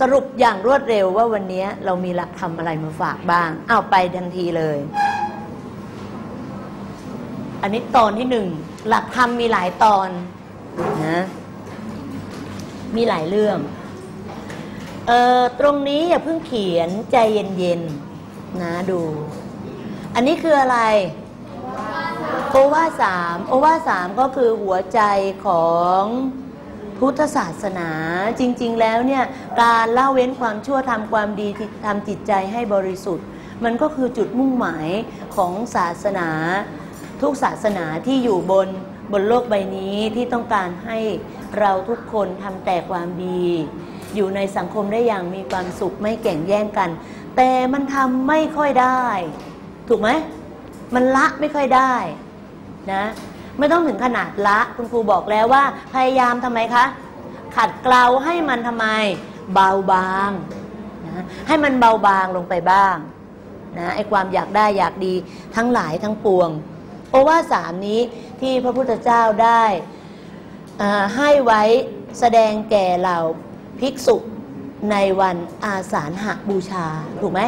สรุปอย่างรวดเร็วว่าวันนี้เรามีหลักธรรมอะไรมาฝากบ้าง เอาไปทันทีเลย อันนี้ตอนที่หนึ่งหลักธรรมมีหลายตอนนะมีหลายเรื่องเอ่อตรงนี้อย่าเพิ่งเขียนใจเย็นๆนะดู อันนี้คืออะไร โอวาสามโอวาสามก็คือหัวใจของ พุทธศาสนาจริง ๆ แล้วเนี่ยการละเว้นความชั่วทำความดีทำจิตใจให้บริสุทธิ์ มันก็คือจุดมุ่งหมายของศาสนา ทุกศาสนาที่อยู่บนบนโลกใบนี้ที่ต้องการให้เราทุกคนทำแต่ความดี อยู่ในสังคมได้อย่างมีความสุขไม่แข่งแย่งกัน แต่มันทำไม่ค่อยได้ ถูกไหมมันละไม่ค่อยได้นะ ไม่ต้องถึงขนาดละคุณครูบอกแล้วว่า พยายามทำไมคะ ขัดเกลาให้มันทำไม เบาบางนะให้มันเบาบางลงไปบ้างนะไอความอยากได้อยากดีทั้งหลายทั้งปวง โอวาสามนี้ที่พระพุทธเจ้าได้อ่าให้ไว้แสดงแก่เหล่าภิกษุในวันอาสาฬหบูชา ถูกไหม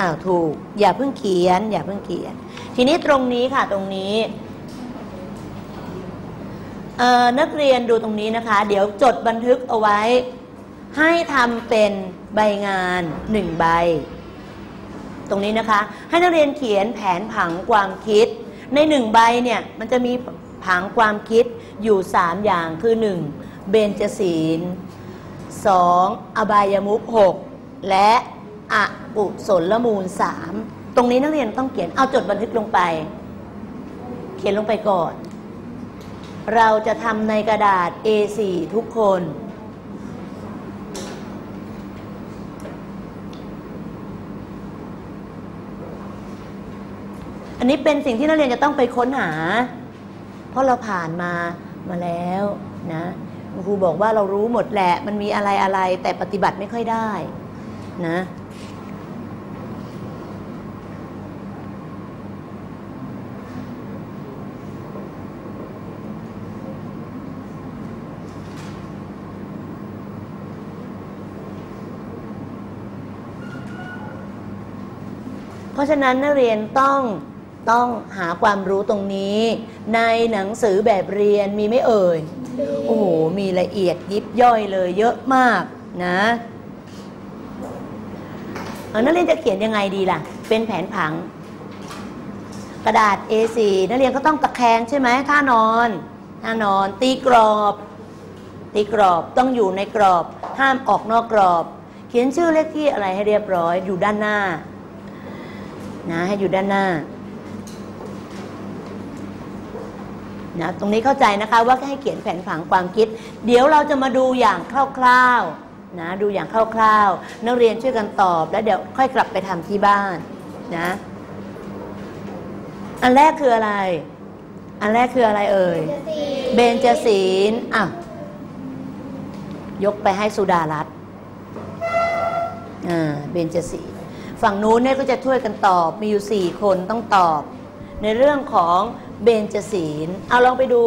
อ้าวถูก อย่าเพิ่งเขียน อย่าเพิ่งเขียน ทีนี้ตรงนี้ค่ะตรงนี้ นักเรียนดูตรงนี้นะคะ เดี๋ยวจดบันทึกเอาไว้ ให้ทำเป็นใบงานหนึ่งใบ ตรงนี้นะคะ ให้นักเรียนเขียนแผนผังความคิด ในหนึ่งใบเนี่ยมันจะมีผังความคิดอยู่สามอย่างคือหนึ่งเบญจศีลสองอบายมุขหกและอกุศลละมูลสามตรงนี้นักเรียนต้องเขียนเอาจดบันทึกลงไป เขียนลงไปก่อน เราจะทำในกระดาษ A4 ทุกคน อันนี้เป็นสิ่งที่นักเรียนจะต้องไปค้นหา เพราะเราผ่านมามาแล้วนะครูบอกว่าเรารู้หมดแหละ มันมีอะไรอะไรแต่ปฏิบัติไม่ค่อยได้นะ เพราะฉะนั้นนักเรียนต้องต้องหาความรู้ตรงนี้ ในหนังสือแบบเรียนมีไม่เอ่ย โอ้โห มีละเอียดยิบย่อยเลยเยอะมากนะนักเรียนจะเขียนยังไงดีล่ะ เป็นแผนผัง กระดาษ A4 นักเรียนก็ต้องตะแคงใช่ไหมท่านอนท่านอน ตีกรอบ ตีกรอบต้องอยู่ในกรอบ ห้ามออกนอกกรอบ เขียนชื่อเลขที่อะไรให้เรียบร้อยอยู่ด้านหน้า นะให้อยู่ด้านหน้านะตรงนี้เข้าใจนะคะว่าให้เขียนแผนผังความคิด เดี๋ยวเราจะมาดูอย่างคร่าวๆนะดูอย่างคร่าวๆนักเรียนช่วยกันตอบ แล้วเดี๋ยวค่อยกลับไปทำที่บ้านนะอันแรกคืออะไร อันแรกคืออะไรเอ่ยเบญจศีลอะยกไปให้สุดารัตน์อ่าเบญจศีล ฝั่งนู้นเนี่ยก็จะช่วยกันตอบมีอยู่สี่คนต้องตอบ ในเรื่องของเบญจศีลเอาลองไปดู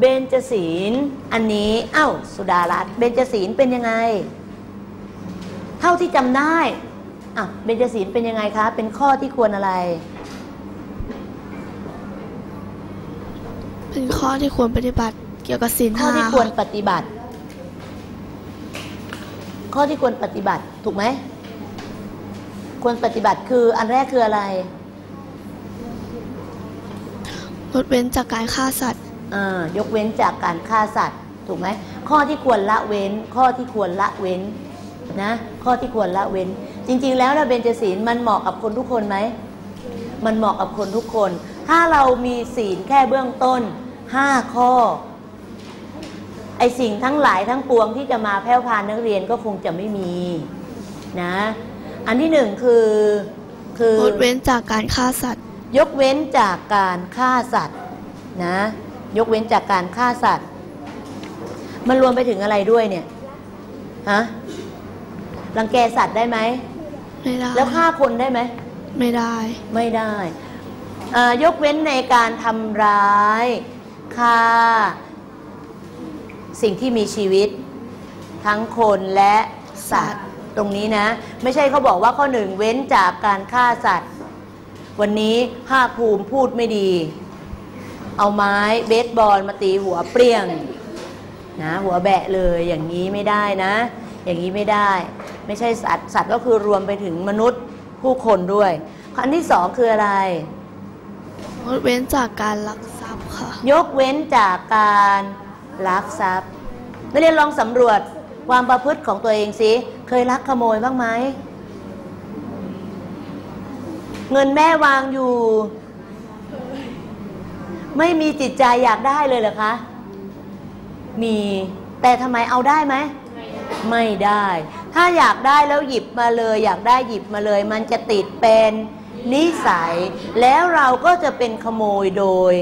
เบญจศีลอันนี้เอ้าสุดารัตน์เบญจศีลเป็นยังไง เท่าที่จำได้อะเบญจศีลเป็นยังไงคะ เป็นข้อที่ควรอะไร เป็นข้อที่ควรปฏิบัติ เกี่ยวกับศีลข้อห้าที่ควรปฏิบัติ ข้อที่ควรปฏิบัติถูกไหม ควรปฏิบัติคืออันแรกคืออะไรงดเว้นจากการฆ่าสัตว์อ่ายกเว้นจากการฆ่าสัตว์ ถูกไหมข้อที่ควรละเว้น ข้อที่ควรละเว้นนะข้อที่ควรละเว้น จริง ๆ แล้วนะเบญจศีลมันเหมาะกับคนทุกคนไหมมันเหมาะกับคนทุกคน ถ้าเรามีศีลแค่เบื้องต้นห้าข้อ ไอสิ่งทั้งหลายทั้งปวงที่จะมาแพร่พานนักเรียนก็คงจะไม่มีนะ อันที่หนึ่งคือคืองดเว้นจากการฆ่าสัตว์ ยกเว้นจากการฆ่าสัตว์นะยกเว้นจากการฆ่าสัตว์ มันรวมไปถึงอะไรด้วยเนี่ยฮะรังแกสัตว์ได้ไหมไม่ได้แล้วฆ่าคนได้ไหมไม่ได้ไม่ได้อ่ายกเว้นในการทำร้ายฆ่าสิ่งที่มีชีวิต ทั้งคนและสัตว์ ตรงนี้นะ ไม่ใช่เขาบอกว่าข้อหนึ่งเว้นจากการฆ่าสัตว์ วันนี้ภาคภูมิพูดไม่ดี เอาไม้เบสบอลมาตีหัวเปรี้ยงนะหัวแบะเลยอย่างนี้ไม่ได้นะ อย่างนี้ไม่ได้ ไม่ใช่สัตว์สัตว์ก็คือรวมไปถึงมนุษย์ผู้คนด้วยอันที่สองคืออะไรงดเว้นจากการลักทรัพย์ค่ะ ยกเว้นจากการลักทรัพย์นักเรียนลองสำรวจความประพฤติของตัวเองสิ เคยลักขโมยบ้างไหม เงินแม่วางอยู่ ไม่มีจิตใจอยากได้เลยเหรอคะ มีแต่ทำไมเอาได้ไหม ไม่ได้ ถ้าอยากได้แล้วหยิบมาเลย อยากได้หยิบมาเลย มันจะติดเป็นนิสัย แล้วเราก็จะเป็นขโมยโดย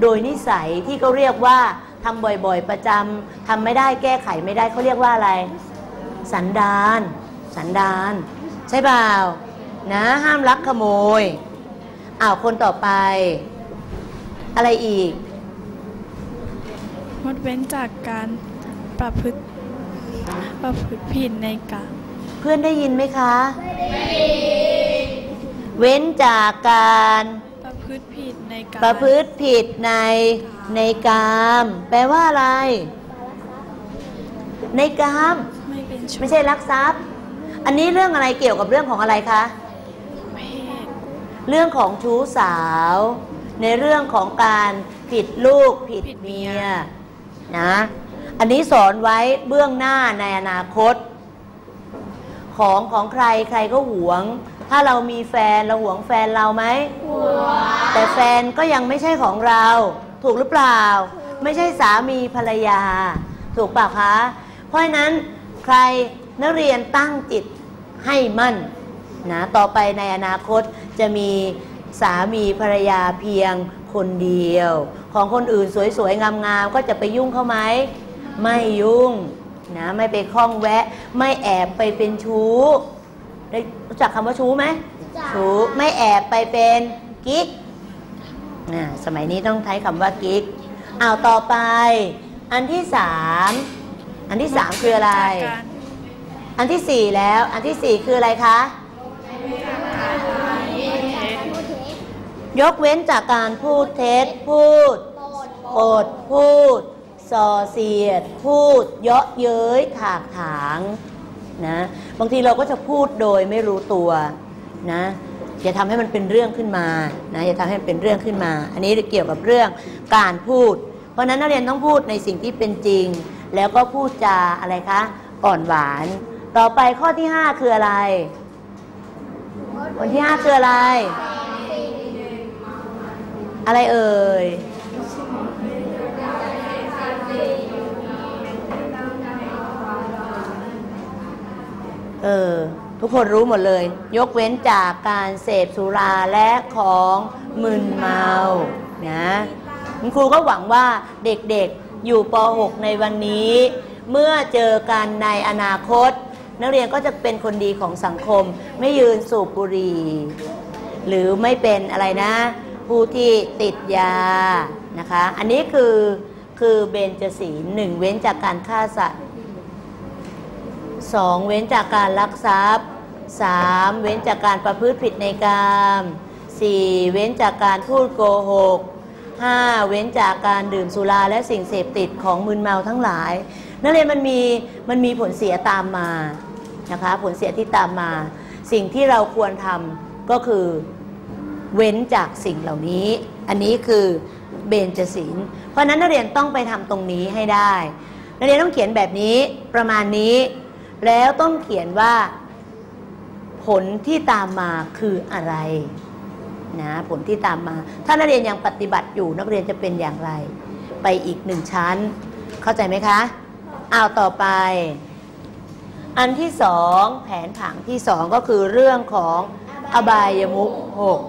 โดยนิสัยที่เขาเรียกว่าทำบ่อยๆ ประจำทำไม่ได้แก้ไขไม่ได้เขาเรียกว่าอะไร สันดาน สันดาน ใช่เปล่านะห้ามลักขโมยอ้าวคนต่อไป อะไรอีกงดเว้นจากการประพฤติประพฤติผิดในกามเพื่อนได้ยินไหมคะเว้นจากการประพฤติผิดในกามประพฤติผิดในในกาม แปลว่าอะไร ในกาม ไม่เป็นชู้ไม่ใช่ลักทรัพย์ อันนี้เรื่องอะไรเกี่ยวกับเรื่องของอะไรคะเพศเรื่องของชู้สาว ในเรื่องของการผิดลูกผิดเมียนะ อันนี้สอนไว้เบื้องหน้าในอนาคต ของของใครใครก็หวง ถ้าเรามีแฟนเราหวงแฟนเราไหมหวงแต่แฟนก็ยังไม่ใช่ของเรา ถูกหรือเปล่า ไม่ใช่สามีภรรยา ถูกเปล่าคะ เพราะฉะนั้น ใครนักเรียนตั้งจิตให้มั่นนะต่อไปในอนาคตจะมีสามีภรรยาเพียงคนเดียว ของคนอื่นสวยๆ งามๆ ก็จะไปยุ่งเขาไหม ไม่ยุ่งนะไม่ไปคล้องแวะ ไม่แอบไปเป็นชู้ได้รู้จักคำว่าชู้ไหมชู้ไม่แอบไปเป็นกิ๊กนะสมัยนี้ต้องใช้คำว่ากิ๊กอ้าวต่อไป อันที่สาม อันที่สามคืออะไรจากการอันที่สี่แล้ว อันที่สี่คืออะไรคะ ยกเว้นจากการพูดเท็จ พูดโอดพูด ส่อเสียด พูด เยาะเย้ยถากถางนะ บางทีเราก็จะพูดโดยไม่รู้ตัวนะอย่าทำให้มันเป็นเรื่องขึ้นมานะอย่าทำให้มันเป็นเรื่องขึ้นมา อันนี้เกี่ยวกับเรื่องการพูด เพราะฉะนั้นนักเรียนต้องพูดในสิ่งที่เป็นจริง แล้วก็พูดจาอะไรคะอ่อนหวาน ต่อไปข้อที่ 5 คืออะไรข้อที่ 5 คืออะไร อะไรเอ่ยเออทุกคนรู้หมดเลย ยกเว้นจากการเสพสุราและของมึนเมานะคุณครูก็หวังว่าเด็กๆ อยู่ป .6 ในวันนี้ เมื่อเจอกันในอนาคต นักเรียนก็จะเป็นคนดีของสังคม ไม่ยืนสูบบุหรี่ หรือไม่เป็นอะไรนะ ผู้ที่ติดยานะคะ อันนี้คือคือเบญจศีลหนึ่งเว้นจากการฆ่าสัตว์สองเว้นจากการลักทรัพย์สามเว้นจากการประพฤติผิดในกามสี่เว้นจากการพูดโกหก ห้าเว้นจากการดื่มสุราและสิ่งเสพติดของมึนเมาทั้งหลาย นักเรียนมันมีมันมีผลเสียตามมานะคะผลเสียที่ตามมา สิ่งที่เราควรทำก็คือเว้นจากสิ่งเหล่านี้ อันนี้คือเบญจศีล เพราะฉะนั้นนักเรียนต้องไปทำตรงนี้ให้ได้นักเรียนต้องเขียนแบบนี้ประมาณนี้ แล้วต้องเขียนว่าผลที่ตามมาคืออะไร นะผลที่ตามมา ถ้านักเรียนยังปฏิบัติอยู่นักเรียนจะเป็นอย่างไร ไปอีกหนึ่งชั้น เข้าใจไหมคะอ้าวต่อไป อันที่สองแผนผังที่สองก็คือเรื่องของอบายมุกหก